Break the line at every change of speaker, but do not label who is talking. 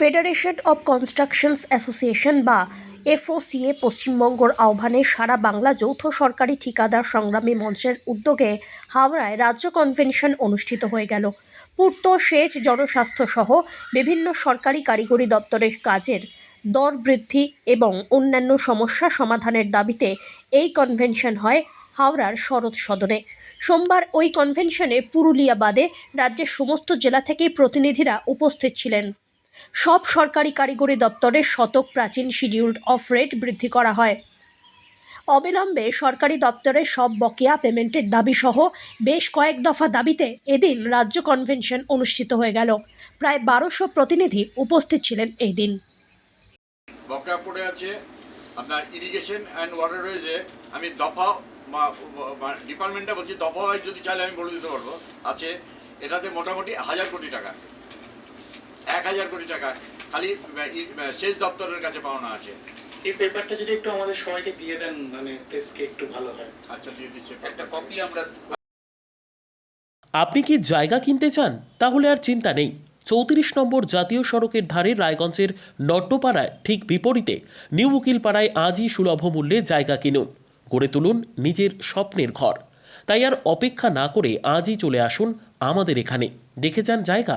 Federation of constructions association বা এফওসিএ পশ্চিমবঙ্গর আহ্বানে সারা বাংলা যৌথ সরকারি ঠিকাদার সংগ্রামী মঞ্চের উদ্যোগে হাওড়ায় রাজ্য কনভেনশন অনুষ্ঠিত হয়ে গেল। পূর্ত সেচ, জনস্বাস্থ্য সহ বিভিন্ন সরকারি কারিগরি দপ্তরের কাজের দর বৃদ্ধি এবং অন্যান্য সমস্যা সমাধানের দাবিতে এই কনভেনশন হয় হাওড়ার শরৎ সদনে। সোমবার ওই কনভেনশনে পুরুলিয়া বাদে রাজ্যের সমস্ত জেলা থেকেই প্রতিনিধিরা উপস্থিত ছিলেন। সব সরকারি কারিগরি দপ্তরের শতক প্রাচীন শিডিউল্ড অফ রেট বৃদ্ধি করা হয়। অবিলম্বে সরকারি দপ্তরের সব বকেয়া পেমেন্টের দাবি সহ বেশ কয়েক দফা দাবিতে এদিন রাজ্য কনভেনশন অনুষ্ঠিত হয়ে গেল। প্রায় বারোশো প্রতিনিধি উপস্থিত ছিলেন এই দিন।
বকেয়া পড়ে আছে, আপনার ইরিগেশন অ্যান্ড ওয়াটার ওয়েজে আমি দফা ডিপার্টমেন্টটা বলছি দফা ওয়াইজ যদি চাইলে আমি বলে দিতে পারব। আছে, এটাতে মোটামুটি হাজার কোটি টাকা। এক হাজার কোটি টাকা। খালি সেচ দপ্তরের কাছে পাওনা আছে।
এই পেপারটা যদি একটু আমাদের সবাইকে দিয়ে দেন মানে প্রেসকে একটু ভালো হয়।
আচ্ছা দিয়ে দিচ্ছে
একটা কপি আমরা
আপনি কি জায়গা কিনতে চান? তাহলে আর চিন্তা নেই। চৌত্রিশ নম্বর জাতীয় সড়কের ধারে রায়গঞ্জের নট্টপাড়ায় ঠিক বিপরীতে নিউ উকিলপাড়ায় আজই সুলভ মূল্যে জায়গা কিনুন। গড়ে তুলুন নিজের স্বপ্নের ঘর। তাই আর অপেক্ষা না করে আজই চলে আসুন আমাদের এখানে। দেখে যান জায়গা।